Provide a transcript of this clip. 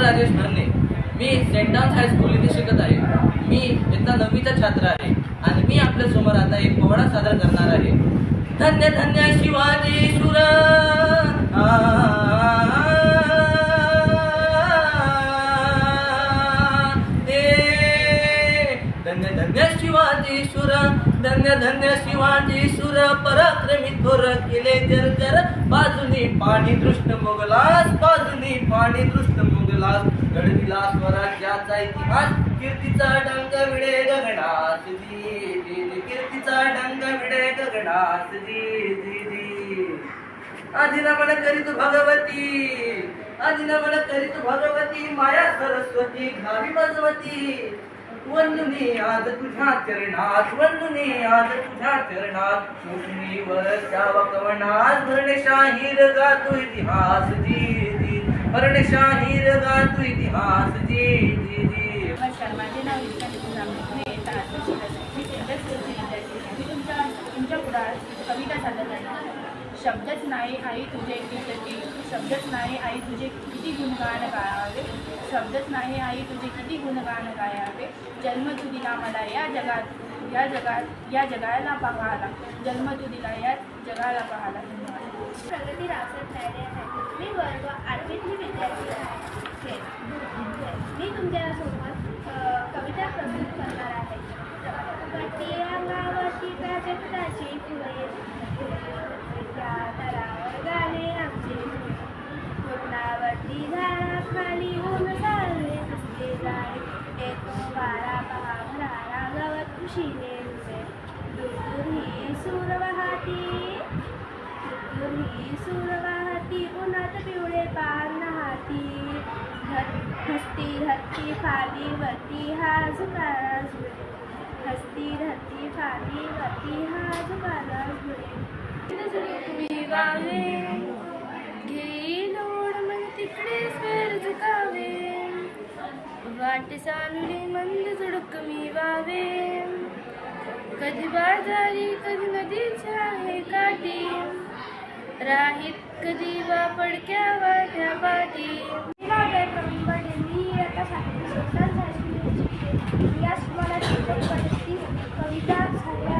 राजेश भरणे. मी Saint Don's high school इथे शिकत आहे. मी इथला नववीचा छात्र आहे. आणि मी आपल्यासमोर आता एक पोवाडा सादर करणार आहे. धन्य धन्य शिवाजी सुर धन्य शिवाजी सुर धन्य धन्य शिवाजी सुर पराक्रमी थोर केले जर बाजूनी पाणी दृष्ट मोगलास बाजूनी पाणी दृष्ट मोगलास. घडविला स्वराज्याचा इतिहास कीर्तीचा डंग विडे गगनास. कीर्तीचा डंग विडे गगनास. जी जी करीत भगवती आदिनमन करीत भगवती माया सरस्वती घावी बजवती वंदुनी आज तुझ्या चरणात वंदुनी आज तुझ्या चरणात. कुसुमीवर द्यावा कवनात भरणे शाहीर गातो इतिहास जी जी भरणे शाहीर गातो इतिहास जी जी जी नमस्कार माझे नाव मी तुमच्या तुमच्यापुढे कविता सादर करणार शब्दच नाही आई तुझे किती शब्दच नाही आई तुझे किती गुणगान गायावे. शब्दच नाही आई तुझे किती गुणगान गायावे. जन्म तू दिला मला या जगात या जगात या जगाला पाहायला. जन्म तू दिला या जगाला पाहायला. प्रगती रावसाहेब मी वर्ग आठवीतली विद्यार्थी आहे. मी तुमच्यासोबत वारा पहा भरारा गवत खुशीने रुजे दूर ही सूर वाहती ही सूर वाहती उन्हात पिवळे पान नाहती धर- धरती फाली वरती हा झुकारा झुळे हसती धरती फाली वरती हा झुकारा झुळे तुम्ही गावे वाट सानुली मंद झुडक मी वावे कधी बाजारी कधी नदीच्या आहे काठी। राहीत कधी वा पडक्या वाट्या पाठी। मी आता साहित्य संस्था झाली मला कविता झाल्या